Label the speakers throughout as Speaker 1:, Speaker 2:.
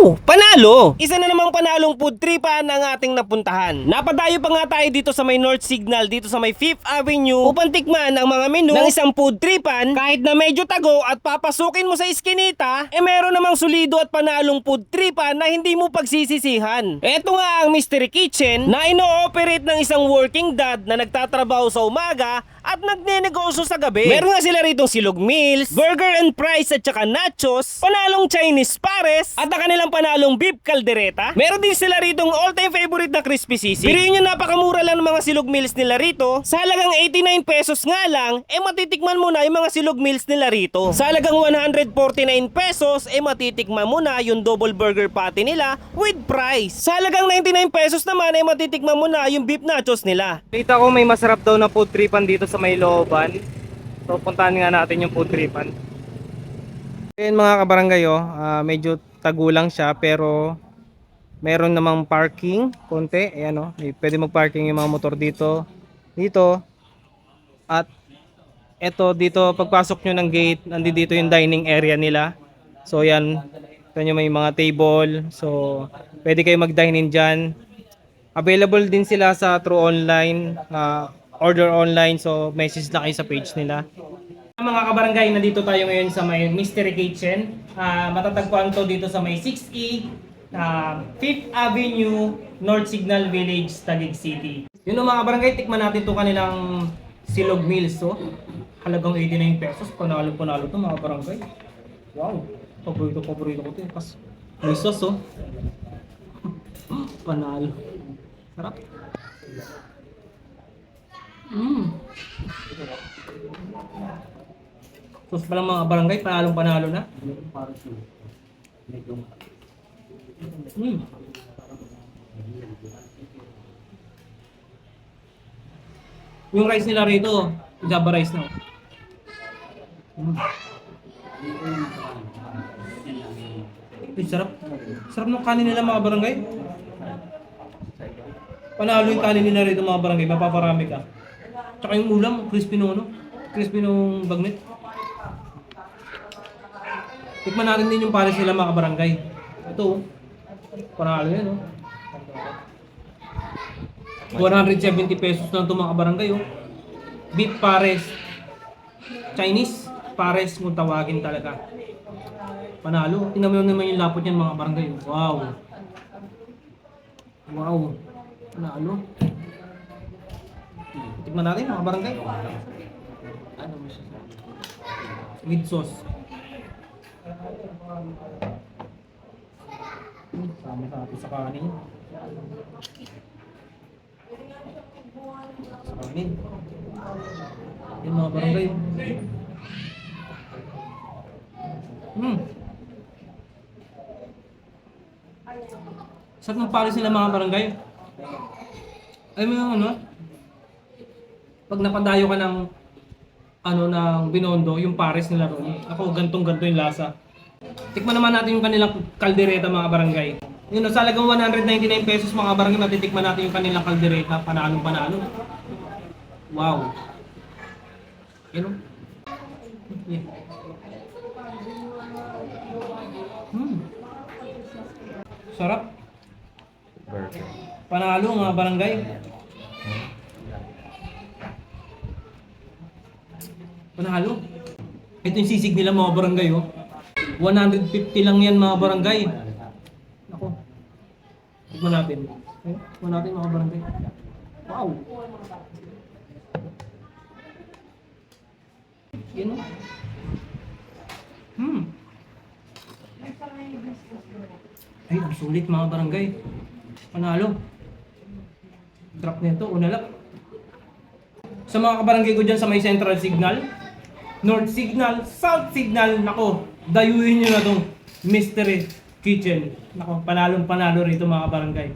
Speaker 1: Wow! Panalo! Isa na namang panalong food tripan ang ating napuntahan. Napadayo pa nga tayo dito sa may North Signal, dito sa may 5th Avenue upang tikman ang mga menu ng isang food tripan kahit na medyo tago at papasukin mo sa iskinita, eh meron namang solido at panalong food tripan na hindi mo pagsisisihan. Ito nga ang Mystery Kitchen na ino-operate ng isang working dad na nagtatrabaho sa umaga at nagnenegosyo sa gabi. Meron nga sila rito silog meals, burger and fries at saka nachos, panalong Chinese pares, at ang kanilang panalong beef caldereta. Meron din sila rito all-time favorite na crispy sisig. Pero nyo napakamura lang ng mga silog meals nila rito. Sa halagang 89 pesos nga lang, eh matitikman mo na yung mga silog meals nila rito. Sa halagang 149 pesos, eh matitikman mo na yung double burger patty nila with fries. Sa halagang 99 pesos naman, eh matitikman mo na yung beef nachos nila.
Speaker 2: Kita ko may masarap daw na food tripan dito sa may looban. So puntahan nga natin yung food tripan. Ayun mga kabarangay oh, ah, medyo tagulang siya pero meron namang parking konti. Ayan oh, may pwede mag-parking yung mga motor dito. Dito. At eto dito pagpasok nyo ng gate, nandito dito yung dining area nila. So yan, ito nyo may mga table. So pwede kayo mag-dine in dyan. Available din sila sa True Online, ah, order online, so message na kayo sa page nila. Mga kabarangay, nandito tayo ngayon sa may Mystery Kitchen. Ah, matatagpuan to dito sa may 6E, ah, 5th Avenue, North Signal Village, Taguig City. Yun o mga barangay, tikman natin to kanilang silog meals. So, halagang 89 pesos. Panalo panalo to mga barangay. Wow, paborito paborito ko to. Pas may sauce oh. Panalo. Sarap. Mm. Sus pa lang mga barangay, panalong panalo na. Mm. Yung rice nila rito, Java rice na. Mm. Uy, sarap. Sarap ng kanin nila mga barangay. Panalo yung kanin nila rito mga barangay, mapaparami ka. Tsaka yung ulam, crispy nung ano, crispy nung bagnet. Tikman natin din yung pares nila mga barangay. Ito, oh. panalo yan, oh. 170 pesos lang ito mga barangay, oh. Beef pares. Chinese pares kung tawagin talaga. Panalo. Tingnan mo naman yung lapot niyan mga barangay. oh. Wow. Wow. Panalo. Tignan natin mga barangay. Ano mo siya? With sauce. Sama sa atin sa kanin. Sa kanin. Yan mga barangay. Hmm. Sarap ng pares nila mga barangay. Ay yung ano? Pag napadayo ka ng ano ng binondo, yung pares nila ron. Ako gantong ganto yung lasa. Tikman naman natin yung kanilang kaldereta mga barangay. Yun, sa halagang 199 pesos mga barangay, matitikman natin yung kanilang kaldereta. Panalong panalo. Wow. Yun o. Yeah. Hmm. Sarap.
Speaker 3: Burger.
Speaker 2: Panalo mga barangay. Panalo. Ito yung sisig nila mga barangay oh. 150 lang yan mga barangay. Ako. Tignan natin. Okay? Tignan natin mga barangay. Wow. Yan oh. Hmm. Ay, ang sulit mga barangay. Panalo. Drop nito, unalak. Sa mga kabarangay ko dyan sa may central signal, north signal, south signal, nako, dayuhin nyo na tong mystery kitchen. Nako, panalong panalo rito mga kabarangay.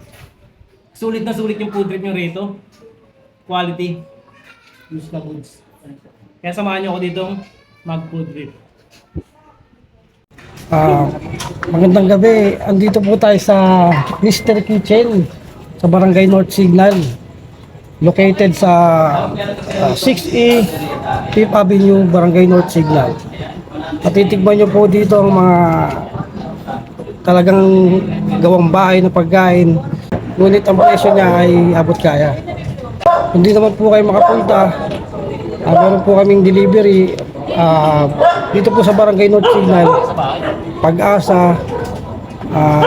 Speaker 2: Sulit na sulit yung food trip nyo rito. Quality. Use na goods. Kaya samahan nyo ako ditong mag food trip.
Speaker 4: Ah, magandang gabi. Andito po tayo sa Mr. Kitchen sa Barangay North Signal. Located sa ah, 6E 5th Avenue, Barangay North Signal. At titigman nyo po dito ang mga talagang gawang bahay na pagkain. Ngunit ang presyo niya ay abot kaya. Hindi naman po kayo makapunta. Uh, meron po kaming delivery ah, dito po sa Barangay North Signal. Pag-asa, ah,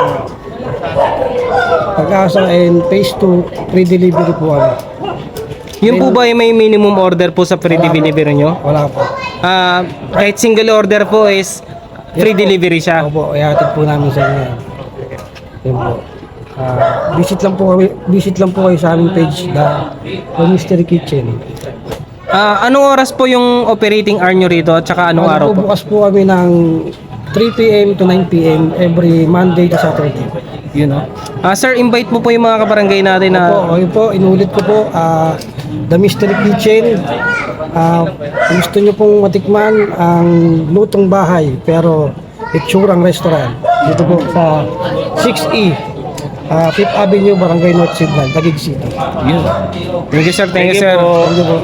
Speaker 4: pag-asa and phase 2, free delivery po kami.
Speaker 2: Yun po ba yung may minimum order po sa free delivery nyo?
Speaker 4: Wala po.
Speaker 2: Ah, kahit single order po is free delivery siya.
Speaker 4: Opo, ihatid po namin sa inyo. yan. Yun po. Ah, visit lang po kami, visit lang po kayo sa aming page The Mystery Kitchen.
Speaker 2: Ah, anong oras po yung operating hour nyo rito at saka anong
Speaker 4: Ano
Speaker 2: araw
Speaker 4: po, bukas po kami ng 3 p.m. to 9 p.m. every Monday to Saturday.
Speaker 2: Yun no? Ah, sir, invite mo po yung mga kabarangay natin na
Speaker 4: Po, ayun po, inulit ko po, ah, The Mystery Kitchen. Kung gusto nyo pong matikman ang lutong bahay pero itsurang restaurant. Dito po sa 6E, ah, Fifth Avenue, Barangay North Signal, Taguig City.
Speaker 2: Thank you sir, thank you sir.
Speaker 4: Thank you po.